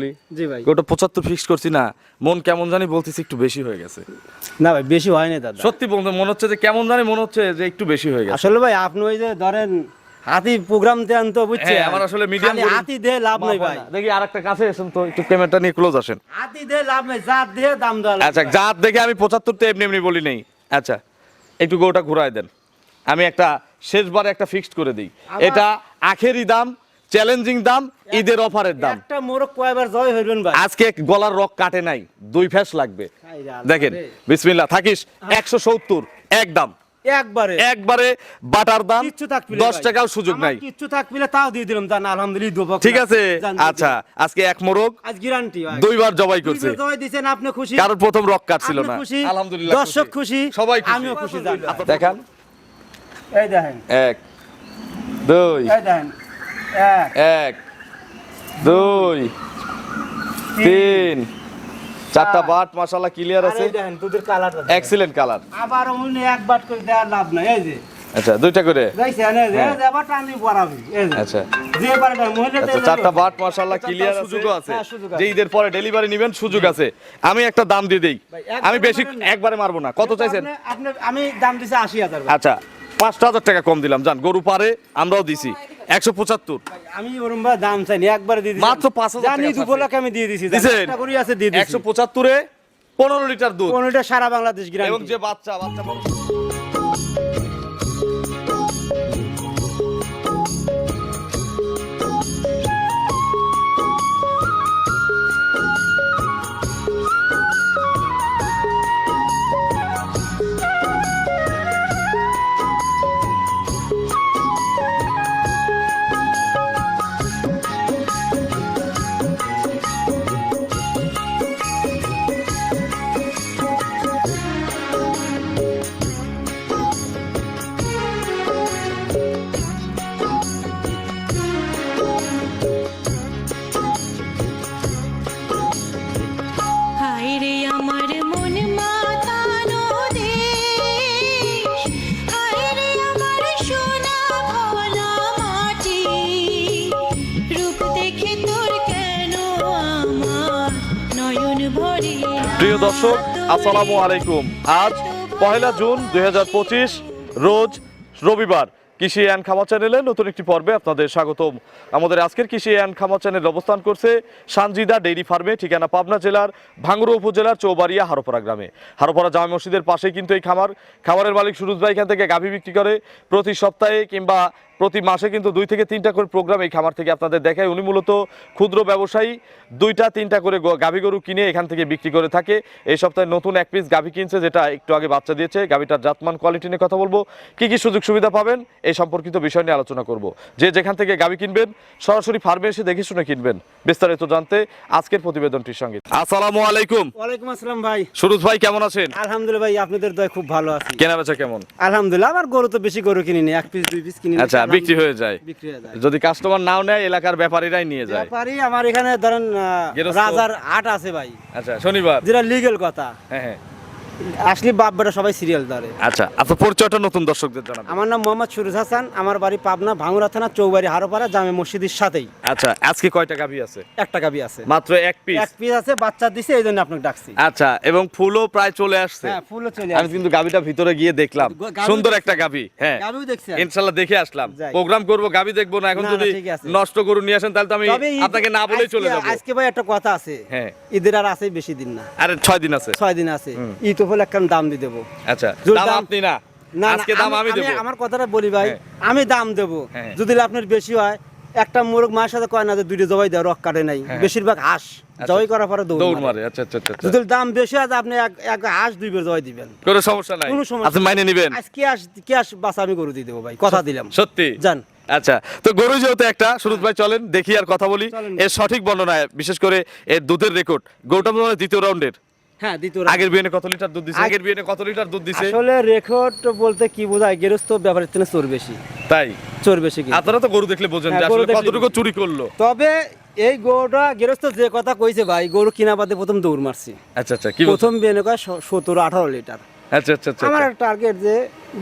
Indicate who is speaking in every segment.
Speaker 1: বলি
Speaker 2: জি ভাই।
Speaker 1: ওটা পঁচাত্তর ফিক্স করছি না মন কেমন জানি বলতেছি একটু বেশি হয়ে গেছে।
Speaker 2: না ভাই বেশি হয় না দাদা।
Speaker 1: সত্যি বলতে মনে হচ্ছে যে কেমন জানি মনে হচ্ছে যে একটু বেশি হয়ে গেছে।
Speaker 2: আসলে ভাই আপনি ওই যে ধরেন হাতি প্রোগ্রাম দেন তো বুঝছেন?
Speaker 1: হ্যাঁ, আমার আসলে medium
Speaker 2: হাতি দিয়ে লাভ নাই ভাই।
Speaker 1: দেখি আর কাছে এসেন তো একটু ক্যামেরাটা নিয়ে ক্লোজ আসেন।
Speaker 2: হাতি দিয়ে লাভ নাই জাত দিয়ে দাম দেওয়া
Speaker 1: আচ্ছা জাত দেখে আমি পঁচাত্তর তো এমনি এমনি বলি নেই। আচ্ছা একটু গোটা ঘুরাই দেন। আমি একটা শেষবারে একটা ফিক্সড করে দিই। এটা আখেরি দাম চ্যালেঞ্জিং দাম ঈদের অফারের দাম।
Speaker 2: একটা মোরগ কয়বার জয় হইবেন ভাই?
Speaker 1: আজকে গলার রক কাটে নাই দুই ফ্যাস লাগবে। দেখেন। বিসমিল্লাহ থাকিস একশো সত্তর এক দাম।
Speaker 2: একবারে।
Speaker 1: একবারে বাটার দাম
Speaker 2: থাকবি
Speaker 1: দশ টাকাও সুযোগ নাই।
Speaker 2: কিচ্ছু থাকবিলে তাও দিয়ে দিলাম জান আলহামদুলিল্লাহ দুবক
Speaker 1: ঠিক আছে আচ্ছা আজকে এক মোরগ
Speaker 2: আজ গ্যারান্টি ভাই।
Speaker 1: দুইবার জবাই করছে।
Speaker 2: দুইবার জয় দিছেন আপনি খুশি?
Speaker 1: কারোর প্রথম রক কাটছিল
Speaker 2: আপনি
Speaker 1: না।
Speaker 2: খুশি?
Speaker 1: আলহামদুলিল্লাহ
Speaker 2: দর্শক খুশি?
Speaker 1: সবাই খুশি।
Speaker 2: আমিও খুশি জান।
Speaker 1: দেখান।
Speaker 2: এই দেখেন।
Speaker 1: এক দুই।
Speaker 2: এই দেখেন। এক
Speaker 1: দুই তিন। চারটা বাট মাশাআল্লাহ ক্লিয়ার আছে।
Speaker 2: দেখেন দুধের কালারটা
Speaker 1: এক্সিলেন্ট কালার
Speaker 2: আবার এক বাট করে লাভ নাই এই যে।
Speaker 1: আচ্ছা দুইটা করে? হ্যাঁ। আচ্ছা। আচ্ছা চারটা বাট মাশাআল্লাহ ক্লিয়ার আছে।
Speaker 2: হ্যাঁ, সুযোগ আছে।
Speaker 1: যে ঈদের পরে ডেলিভারি নেবেন সুযোগ আছে। আমি একটা দাম দিয়ে দেই। আমি বেশি একবারে মারবো না। কত চাইছেন?
Speaker 2: আপনি আমি দাম দিছি আশি হাজার
Speaker 1: আচ্ছা পাঁচটা হাজার টাকা কম দিলাম। যান গরু পারে আমরাও দিছি। একশো পঁচাত্তর।
Speaker 2: আমি ওরম ভাই দাম চাইনি একবার দিয়ে
Speaker 1: মাত্র পাঁচ
Speaker 2: জানি
Speaker 1: ছাড়ছে।
Speaker 2: দুপুরকে আমি দিয়ে দিছি করি আছে দিয়ে দিছি।
Speaker 1: একশো পঁচাত্তরে পনেরো লিটার দুধ।
Speaker 2: লিটার সারা বাংলাদেশ গ্রাম এবং
Speaker 1: যে বাচ্চা বাচ্চা প্রিয় দর্শক আসসালামু আলাইকুম। আজ পহেলা জুন দু হাজার পঁচিশ রোজ রবিবার। কৃষি অ্যান্ড খামার চ্যানেলে নতুন একটি পর্বে আপনাদের স্বাগতম। আমাদের আজকের কৃষি অ্যান্ড খামার চ্যানেল অবস্থান করছে সানজিদা ডেইরি ফার্মে, ঠিকানা পাবনা জেলার ভাঙ্গুড়া উপজেলার চৌবাড়িয়া হারোপাড়া গ্রামে। হারোপাড়া জামা মসজিদের পাশেই কিন্তু এই খামার। খামারের মালিক সুরুজ ভাই এখান থেকে গাভী বিক্রি করে প্রতি সপ্তাহে কিংবা প্রতি মাসে কিন্তু দুই থেকে তিনটা করে প্রোগ্রাম এই খামার থেকে আপনাদের দেখায়। উনি মূলত ক্ষুদ্র ব্যবসায়ী দুইটা তিনটা করে গাভী গরু কিনে এখান থেকে বিক্রি করে থাকে। এই সপ্তাহে নতুন এক পিস গাভী কিনছে যেটা একটু আগে বাচ্চা দিয়েছে। গাভীটার জাতমান কোয়ালিটি নিয়ে কথা বলব। কি কি সুযোগ সুবিধা পাবেন এই সম্পর্কিত বিষয় নিয়ে আলোচনা করব। যে যেখান থেকে গাভী কিনবেন সরাসরি ফার্মে এসে দেখে শুনে কিনবেন। বিস্তারিত জানতে আজকের প্রতিবেদনটির সঙ্গে। আসসালামু আলাইকুম।
Speaker 2: ওয়ালাইকুম আসসালাম ভাই।
Speaker 1: সুরুজ ভাই কেমন আছেন?
Speaker 2: আলহামদুলিল্লাহ ভাই আপনাদের দয় খুব ভালো আছি।
Speaker 1: কেনা বেচা কেমন?
Speaker 2: আলহামদুলিল্লাহ আমার গরু তো বেশি গরু কিনিনি এক পিস দুই পিস কিনি
Speaker 1: আচ্ছা বিক্রি হয়ে যায়।
Speaker 2: বিক্রি হয়ে যায়।
Speaker 1: যদি কাস্টমার নাও নেয় এলাকার ব্যাপারীরাই নিয়ে যায়।
Speaker 2: ব্যাপারই আমার এখানে ধরেন রাজার আট আছে ভাই।
Speaker 1: আচ্ছা শনিবার।
Speaker 2: যেটা লিগেল কথা।
Speaker 1: হ্যাঁ হ্যাঁ।
Speaker 2: আসলে বাপ বেটা সবাই সিরিয়াল ধরে।
Speaker 1: আচ্ছা আপনার পরিচয়টা নতুন দর্শকদের জানাবেন।
Speaker 2: আমার নাম মোহাম্মদ সুরজ হাসান আমার বাড়ি পাবনা ভাঙুরা থানা চৌবাড়ি হারোপাড়া জামে মসজিদের সাথেই।
Speaker 1: আচ্ছা আজকে কয়টা গাভী আছে?
Speaker 2: এক টাকা আছে।
Speaker 1: মাত্র এক পিস
Speaker 2: এক পিস আছে বাচ্চা দিছে এই জন্য আপনাকে ডাকছি।
Speaker 1: আচ্ছা এবং ফুলও প্রায় চলে আসছে।
Speaker 2: হ্যাঁ ফুলও চলে
Speaker 1: আমি কিন্তু গাভীটা ভিতরে গিয়ে দেখলাম। সুন্দর একটা গাভী হ্যাঁ।
Speaker 2: গাভিও দেখছেন
Speaker 1: ইনশাল্লাহ দেখে আসলাম। প্রোগ্রাম করব গাভী দেখব না এখন যদি নষ্ট গরু নিয়ে আসেন তাহলে তো আমি আপনাকে না বলেই চলে যাব।
Speaker 2: আজকে ভাই একটা কথা আছে।
Speaker 1: হ্যাঁ।
Speaker 2: ঈদের আর আছে বেশি দিন না।
Speaker 1: আরে ছয় দিন আছে।
Speaker 2: ছয় দিন আছে। ঈদ হলে একটা দাম দিয়ে দেবো।
Speaker 1: আচ্ছা দাম আপনি না।
Speaker 2: না না,
Speaker 1: আজকে দাম আমি দেবো।
Speaker 2: আমার কথাটা বলি ভাই
Speaker 1: হ্যাঁ।
Speaker 2: আমি দাম দেবো।
Speaker 1: হ্যাঁ।
Speaker 2: যদি আপনার বেশি হয় একটা মোরগ মায়ের সাথে কয় না যে দুইটা জবাই দেয় রক কাটে নাই।
Speaker 1: হ্যাঁ।
Speaker 2: বেশিরভাগ হাঁস জবাই করার পরে দৌড় মারে।
Speaker 1: আচ্ছা আচ্ছা আচ্ছা আচ্ছা।
Speaker 2: যদি দাম বেশি হয় আপনি এক- এক হাঁস দুই বের জবাই দিবেন।
Speaker 1: কোনো সমস্যা নাই।
Speaker 2: কোনো সমস্যা
Speaker 1: আপনি মাইনে নিবেন।
Speaker 2: আজ কি আস কি আস বাস আমি গরু দিয়ে দেবো ভাই কথা দিলাম।
Speaker 1: সত্যি?
Speaker 2: যান
Speaker 1: আচ্ছা তো গরু যেহেতু একটা সুরজ ভাই চলেন দেখি আর কথা বলি। এর সঠিক বর্ণনা বিশেষ করে এর দুধের রেকর্ড হয় দ্বিতীয় রাউন্ডের
Speaker 2: হ্যাঁ দ্বিতীয়
Speaker 1: আগের বিয়েনে কত লিটার দুধ দিছে? আগের বিয়েনে কত লিটার দুধ দিছে?
Speaker 2: আসলে রেকর্ড বলতে কি বোঝায় গেরস্ত ব্যাপারের থেকে চোর বেশি।
Speaker 1: তাই?
Speaker 2: চোর বেশি কি
Speaker 1: আপনারা তো গরু দেখলে বোঝেন যে
Speaker 2: হ্যাঁ,
Speaker 1: আসলে কতটুকু চুরি করল।
Speaker 2: তবে এই গরুটা গেরস্ত যে কথা কইছে ভাই গরু কিনা বাদে প্রথম দৌড় মারছি।
Speaker 1: আচ্ছা আচ্ছা কি
Speaker 2: প্রথম বিয়েনে কয় সতেরো আঠারো লিটার।
Speaker 1: আচ্ছা আচ্ছা আচ্ছা
Speaker 2: আমার টার্গেট যে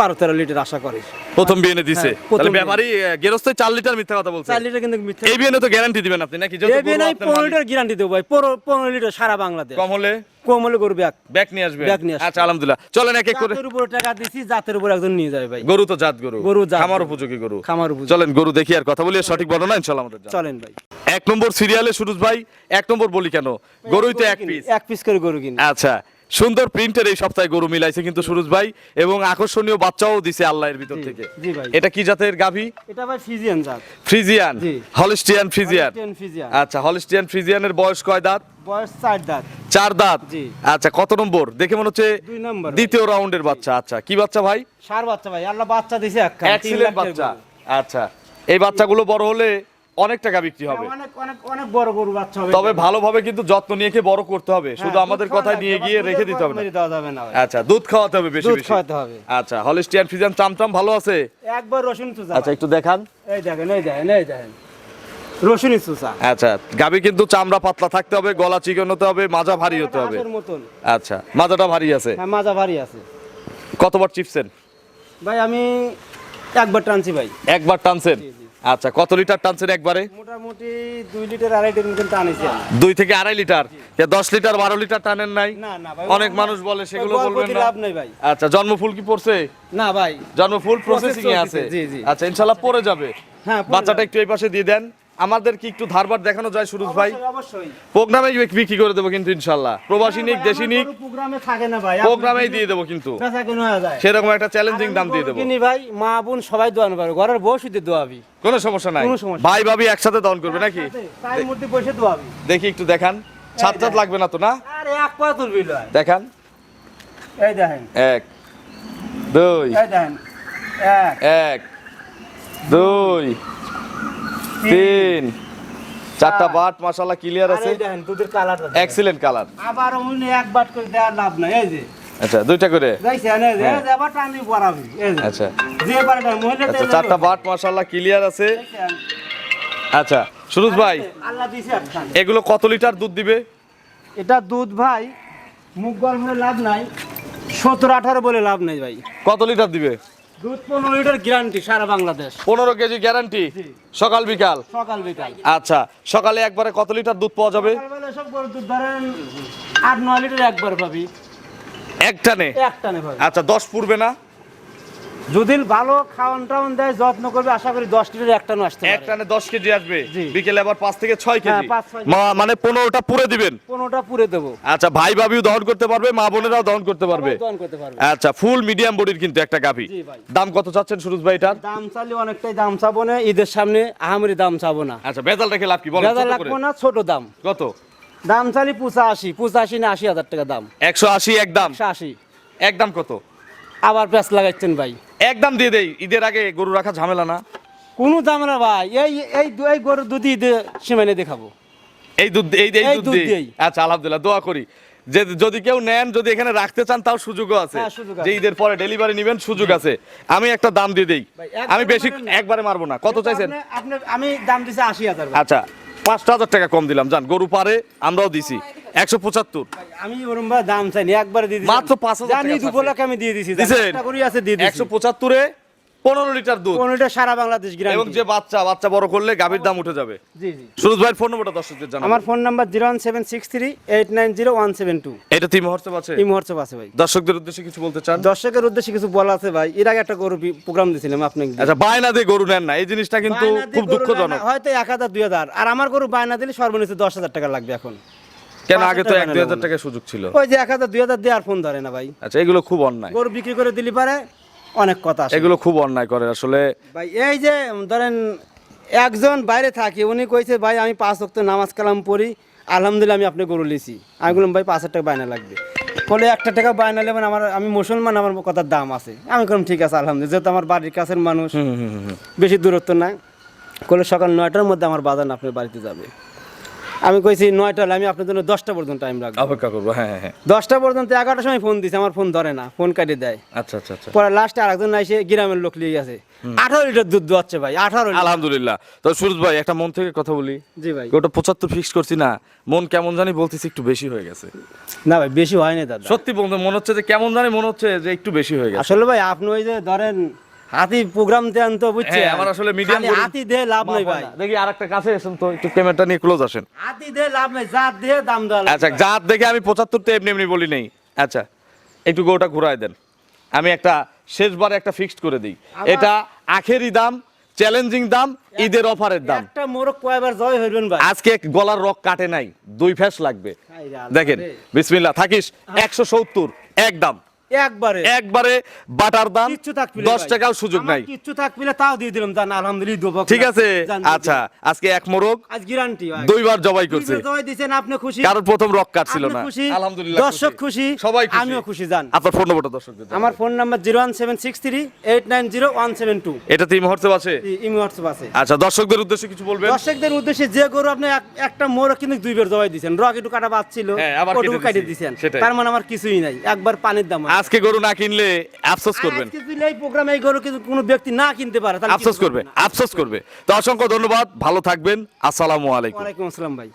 Speaker 2: বারো তেরো লিটার আশা করি।
Speaker 1: প্রথম বিয়েনে দিছে।
Speaker 2: হ্যাঁ,
Speaker 1: তাহলে ব্যাপারই গেরস্ত চার লিটার মিথ্যা কথা বলছে।
Speaker 2: চার লিটার কিন্তু মিথ্যা
Speaker 1: এই বিয়েনে তো গ্যারান্টি দিবেন আপনি নাকি?
Speaker 2: এই বিয়ে
Speaker 1: গরু
Speaker 2: নাই পনেরো লিটার গ্যারান্টি দেবো ভাই। পনেরো পনেরো লিটার সারা বাংলাদেশ।
Speaker 1: কম হলে?
Speaker 2: কম হলে গরু ব্যাগ।
Speaker 1: ব্যাক নিয়ে আসবে?
Speaker 2: Back নিয়ে
Speaker 1: আচ্ছা আলহামদুলিল্লাহ। চলেন এক এক করে।
Speaker 2: জাতের উপরে টাকা দিছি জাতের উপর একজন নিয়ে যাবে ভাই।
Speaker 1: গরু তো জাত গরু।
Speaker 2: গরু জাত
Speaker 1: খামার উপযোগী গরু।
Speaker 2: খামার উপযোগী।
Speaker 1: চলেন গরু দেখি আর কথা বলি সঠিক বর্ণনা ইনশাআল্লাহ আমাদের
Speaker 2: চলেন ভাই।
Speaker 1: এক নম্বর সিরিয়ালে সুরজ ভাই এক নম্বর বলি কেন? গরুই তো এক পিস
Speaker 2: এক পিস করে গরু কিনি।
Speaker 1: আচ্ছা সুন্দর প্রিন্টের এই সপ্তাহে গরু মিলাইছে কিন্তু সুরজ ভাই এবং আকর্ষণীয় বাচ্চাও দিছে আল্লাহর ভিতর থেকে। এটা কি জাতের গাভী?
Speaker 2: এটা ভাই ফিজিয়ান জাত।
Speaker 1: ফ্রিজিয়ান?
Speaker 2: জি।
Speaker 1: Holstein Friesian? আচ্ছা হলিস্টিয়ান ফ্রিজিয়ানের বয়স কয় দাঁত?
Speaker 2: বয়স চার দাঁত।
Speaker 1: চার দাঁত?
Speaker 2: জি।
Speaker 1: আচ্ছা কত নম্বর? দেখে মনে হচ্ছে দ্বিতীয় রাউন্ডের বাচ্চা। আচ্ছা কি বাচ্চা ভাই?
Speaker 2: সার বাচ্চা ভাই আল্লাহ বাচ্চা দিছে এক
Speaker 1: এক্সিলেন্ট বাচ্চা। আচ্ছা এই বাচ্চাগুলো বড় হলে অনেক টাকা বিক্রি হবে।
Speaker 2: অনেক অনেক অনেক বড় গরু বাচ্চা হবে।
Speaker 1: তবে ভালোভাবে কিন্তু যত্ন নিয়ে খেয়ে বড় করতে হবে। শুধু
Speaker 2: হ্যাঁ,
Speaker 1: আমাদের কথায় নিয়ে গিয়ে রেখে দিতে হবে না। আচ্ছা দুধ খাওয়াতে হবে বেশি বেশি।
Speaker 2: খাওয়াতে হবে।
Speaker 1: আচ্ছা হলিস্টিয়ান ফ্রিজিয়ান চামচাম ভালো আছে?
Speaker 2: একবার রসুন চুষা
Speaker 1: আচ্ছা একটু দেখান।
Speaker 2: এই দেখেন এই দেখেন এই দেখেন। রসুন চুষা
Speaker 1: আচ্ছা গাবি কিন্তু চামড়া পাতলা থাকতে হবে গলা চিকন হতে হবে মাজা ভারী হতে হবে। আচ্ছা মাজাটা ভারী আছে?
Speaker 2: হ্যাঁ মাজা ভারী আছে।
Speaker 1: কতবার চিপসেন?
Speaker 2: ভাই আমি একবার টানছি ভাই।
Speaker 1: একবার টানছেন। আচ্ছা কত লিটার টানছেন একবারে?
Speaker 2: মোটামুটি দুই লিটার আড়াই লিটার মতন টানেছি
Speaker 1: দুই থেকে আড়াই লিটার? দশ লিটার বারো লিটার টানেন নাই? অনেক মানুষ বলে সেগুলো বলবেন না।
Speaker 2: লাভ নাই ভাই।
Speaker 1: আচ্ছা জন্মফুল কি পড়ছে?
Speaker 2: না ভাই।
Speaker 1: জন্মফুল প্রসেসিং এ আছে। আচ্ছা ইনশাআল্লাহ পড়ে যাবে।
Speaker 2: হ্যাঁ,
Speaker 1: বাচ্চাটা একটু এই পাশে দিয়ে দেন। আমাদের কি একটু ধারবার দেখানো যায় সুরজ ভাই। প্রোগ্রামে বিক্রি করে দেবো কিন্তু ইনশাল্লাহ। প্রবাসী নিক দেশি নিক
Speaker 2: প্রোগ্রামে থাকে না ভাই।
Speaker 1: প্রোগ্রামেই দিয়ে দেবো কিন্তু। সেরকম একটা চ্যালেঞ্জিং দাম দিয়ে দেবো।
Speaker 2: ভাই মা বোন সবাই দোয়ান পারে ঘরের বউ শুধু দোয়াবি।
Speaker 1: কোনো সমস্যা নাই। ভাই ভাবি একসাথে দহন করবে নাকি? দেখি একটু দেখান। ছাদ ছাদ লাগবে না তো না?
Speaker 2: এক পা তুলবি
Speaker 1: দেখান।
Speaker 2: এই দেখেন।
Speaker 1: এক দুই
Speaker 2: এক
Speaker 1: দুই তিন। চারটা বাট মাশাআল্লাহ ক্লিয়ার আছে।
Speaker 2: দেখেন দুধের কালারটা
Speaker 1: এক্সিলেন্ট কালার
Speaker 2: আবার এক বাট করে দেওয়ার লাভ নাই এই যে।
Speaker 1: আচ্ছা দুইটা করে? হ্যাঁ। আচ্ছা। আচ্ছা চারটা বাট মাশাআল্লাহ ক্লিয়ার আছে। আচ্ছা সুরজ ভাই
Speaker 2: আল্লাহ দিছে
Speaker 1: এগুলো কত লিটার দুধ দিবে?
Speaker 2: এটা দুধ ভাই মুখ গরম হলে লাভ নাই। সতেরো আঠারো বলে লাভ নেই ভাই।
Speaker 1: কত লিটার দিবে?
Speaker 2: দুধ লিটার গ্যারান্টি সারা বাংলাদেশ।
Speaker 1: পনেরো কেজি গ্যারান্টি সকাল বিকাল?
Speaker 2: সকাল বিকাল।
Speaker 1: আচ্ছা সকালে একবারে কত লিটার দুধ পাওয়া যাবে?
Speaker 2: সকালবেলা সব গরুর দুধ ধরেন আট নয় লিটার একবার পাবি
Speaker 1: একটানে
Speaker 2: একটানে পাবি
Speaker 1: আচ্ছা দশ পূর্বে না?
Speaker 2: যদি ভালো খাওয়ান টাওয়ান দেয় যত্ন করবে আশা করি দশ লিটার একটানো আসতে পারে।
Speaker 1: একটানে দশ কেজি আসবে? বিকেলে আবার পাঁচ থেকে ছয় কেজি?
Speaker 2: হ্যাঁ, পাঁচ,
Speaker 1: মা- মানে পনেরোটা পুরে দিবেন?
Speaker 2: পনেরোটা পুরে দেবো।
Speaker 1: আচ্ছা ভাই ভাবিও দহন করতে পারবে মা বোনেরাও দহন করতে পারবে?
Speaker 2: দোয়ান করতে পারবে।
Speaker 1: আচ্ছা ফুল মিডিয়াম বডির কিন্তু একটা গাভি। দাম কত চাচ্ছেন সুরজ ভাই এটার?
Speaker 2: দাম চাইলে অনেকটাই দাম চাবো না ঈদের সামনে আহামরি দাম চাবো না।
Speaker 1: আচ্ছা বেজাল রেখে লাভ কি? বলেন
Speaker 2: গাদা
Speaker 1: ছোট
Speaker 2: লাগবো না ছোট দাম।
Speaker 1: কত?
Speaker 2: দাম চালি পঁচাশি পঁচাশি না আশি হাজার টাকা দাম।
Speaker 1: একশো আশি একদম
Speaker 2: একশো আশি।
Speaker 1: একদম কত?
Speaker 2: আবার প্যাঁচ লাগাচ্ছেন ভাই।
Speaker 1: একদম দিয়ে দেই ঈদের আগে গরু রাখা ঝামেলা না।
Speaker 2: কোনো না ভাই এই এই এই গরুর দুধ ঈদে সীমানে দেখাবো।
Speaker 1: এই দুধ এই এই দুধ দিই? আচ্ছা আলহামদুলিল্লাহ দোয়া করি। যে যদি কেউ নেন যদি এখানে রাখতে চান তাও সুযোগও আছে।
Speaker 2: হ্যাঁ।
Speaker 1: যে ঈদের পরে ডেলিভারি নেবেন সুযোগ আছে। আমি একটা দাম দিয়ে দেই। আমি বেশি একবারে মারবো না। কত চাইছেন?
Speaker 2: আমি দাম দিছি আশি হাজার।
Speaker 1: আচ্ছা। পাঁচটা হাজার টাকা কম দিলাম। জান গরু পারে আমরাও দিছি। একশো পঁচাত্তর।
Speaker 2: আমি ওরম দাম চাইনি একবার দিয়ে
Speaker 1: মাত্র পাঁচ
Speaker 2: হাজার আমি দিয়ে দিছি।
Speaker 1: একশো পঁচাত্তরে পনেরো লিটার দুধ।
Speaker 2: সারা বাংলাদেশ
Speaker 1: এবং যে বাচ্চা বাচ্চা বড় করলে গাভীর দাম উঠে যাবে।
Speaker 2: জি জি।
Speaker 1: সুরজ ভাইয়ের ফোন নম্বরটা দর্শকদের
Speaker 2: আমার phone number zero one seven six three eight nine zero one seven two
Speaker 1: এটা আছে?
Speaker 2: আছে ভাই।
Speaker 1: দর্শকদের উদ্দেশ্যে কিছু বলতে চান?
Speaker 2: দর্শকের উদ্দেশ্যে কিছু বলা আছে ভাই। এর আগে একটা গরু প্রোগ্রাম দিয়েছিলাম আপনাকে।
Speaker 1: আচ্ছা বায়না দিয়ে গরু নেন না। এই জিনিসটা কিন্তু খুব দুঃখজনক।
Speaker 2: হয়তো এক হাজার দুই হাজার। আর আমার গরু বায়না দিলে সর্বনিম্ন দশ হাজার টাকা লাগবে এখন।
Speaker 1: কেন? আগে তো এক
Speaker 2: টাকা
Speaker 1: দুই হাজার
Speaker 2: না।
Speaker 1: টাকার সুযোগ ছিল।
Speaker 2: ওই যে এক হাজার দুই হাজার দিয়ে আর ফোন ধরে না ভাই।
Speaker 1: আচ্ছা এগুলো খুব অন্যায়।
Speaker 2: গরু বিক্রি করে দিলি পারে অনেক কথা
Speaker 1: এগুলো খুব অন্যায় করে আসলে।
Speaker 2: ভাই এই যে ধরেন একজন বাইরে থাকে উনি কইছে ভাই আমি পাঁচ ওয়াক্ত নামাজ কালাম পড়ি আলহামদুলিল্লাহ আমি আপনি গরু লিছি। আমি বললাম ভাই পাঁচ হাজার টাকা বায়না লাগবে। ফলে একটা টাকা বায়না নেবেন আমার আমি মুসলমান আমার কথার দাম আছে। আমি বললাম ঠিক আছে আলহামদুলিল্লাহ যেহেতু আমার বাড়ির কাছের মানুষ বেশি দূরত্ব না করলে সকাল নয়টার মধ্যে আমার বাজার আপনার বাড়িতে যাবে। আমি কইছি নয়টা হলে আমি আপনার জন্য দশটা পর্যন্ত টাইম রাখব।
Speaker 1: অপেক্ষা করব হ্যাঁ হ্যাঁ, হ্যাঁ।
Speaker 2: দশটা পর্যন্ত এগারোটার সময় ফোন দিছে আমার ফোন ধরে না ফোন কাটিয়ে দেয়।
Speaker 1: আচ্ছা আচ্ছা আচ্ছা।
Speaker 2: পরে লাস্টে আরেকজন এসে গ্রামের লোক নিয়ে গেছে। আঠারো লিটার দুধ দোয়াচ্ছে ভাই আঠারো
Speaker 1: আলহামদুলিল্লাহ। তো সুরজ ভাই একটা মন থেকে কথা বলি।
Speaker 2: জি ভাই।
Speaker 1: ওটা পঁচাত্তর ফিক্স করছি না। মন কেমন জানি বলতেছি একটু বেশি হয়ে গেছে।
Speaker 2: না ভাই বেশি হয়নি দাদা।
Speaker 1: সত্যি বলতে মনে হচ্ছে যে কেমন জানি মনে হচ্ছে যে একটু বেশি হয়ে গেছে।
Speaker 2: আসলে ভাই আপনি ওই যে ধরেন হাতি প্রোগ্রাম দেন তো বুঝছেন?
Speaker 1: হ্যাঁ, আমার আসলে গরু-
Speaker 2: হাতি দিয়ে লাভ নাই ভাই।
Speaker 1: দেখি আর একটা কাছে এসেন তো একটু ক্যামেরাটা নিয়ে ক্লোজ আসেন।
Speaker 2: হাতি দিয়ে লাভ নাই জাত দিয়ে দাম লাগবে
Speaker 1: আচ্ছা জাত দেখে আমি পঁচাত্তর তো এমনি এমনি বলি নেই। আচ্ছা একটু গোটা ঘুরাই দেন। আমি একটা শেষবারে একটা ফিক্সড করে দিই। এটা আখেরি দাম চ্যালেঞ্জিং দাম ঈদের অফারের দাম।
Speaker 2: একটা মোরগ কয়বার জয় হইবেন ভাই?
Speaker 1: আজকে গলার রক কাটে নাই দুই ফ্যাস লাগবে। দেখেন বিসমিল্লাহ থাকিস একশো সত্তর এক দাম।
Speaker 2: একবারে।
Speaker 1: একবারে বাটার দাম দশ টাকাও সুযোগ নাই।
Speaker 2: কিচ্ছু থাকবিলে তাও দিয়ে দিলাম জান আলহামদুলিল্লাহ
Speaker 1: ঠিক আছে আচ্ছা আজকে এক মোরগ
Speaker 2: আজ গ্যারান্টি
Speaker 1: দুইবার জবাই করছে।
Speaker 2: জয় দিছেন আপনি খুশি?
Speaker 1: কারোর প্রথম রক কাটছিল
Speaker 2: আপনি
Speaker 1: না। আলহামদুলিল্লাহ
Speaker 2: দর্শক খুশি?
Speaker 1: সবাই খুশি।
Speaker 2: আমিও খুশি জান।
Speaker 1: আপনার ফোন নম্বরটা দর্শকদের
Speaker 2: আমার phone number zero one seven six three eight nine zero one seven two
Speaker 1: এটাতে এই মুহূর্তে আছে?
Speaker 2: ইমি হোয়াটসঅ্যাপ আছে।
Speaker 1: আচ্ছা দর্শকদের উদ্দেশ্যে কিছু বলবেন?
Speaker 2: দর্শকদের উদ্দেশ্যে যে গরু আপনি একটা মোড় কিন্তু দুইবার জবাই দিয়েছেন। রক একটু কাটা বাচ্ছিল
Speaker 1: হ্যাঁ, আবার
Speaker 2: ওটুকু কাটিয়ে দিয়েছেন। তার মানে আমার কিছুই নাই। একবার পানির দাম আছে।
Speaker 1: আজকে গরু না কিনলে আফসোস করবেন।
Speaker 2: এই প্রোগ্রামে এই গরু কিন্তু কোনো ব্যক্তি না কিনতে পারে
Speaker 1: আফসোস করবে আফসোস করবে। তো অসংখ্য ধন্যবাদ ভালো থাকবেন আসসালামু আলাইকুম।
Speaker 2: ওয়ালাইকুম আসসালাম ভাই।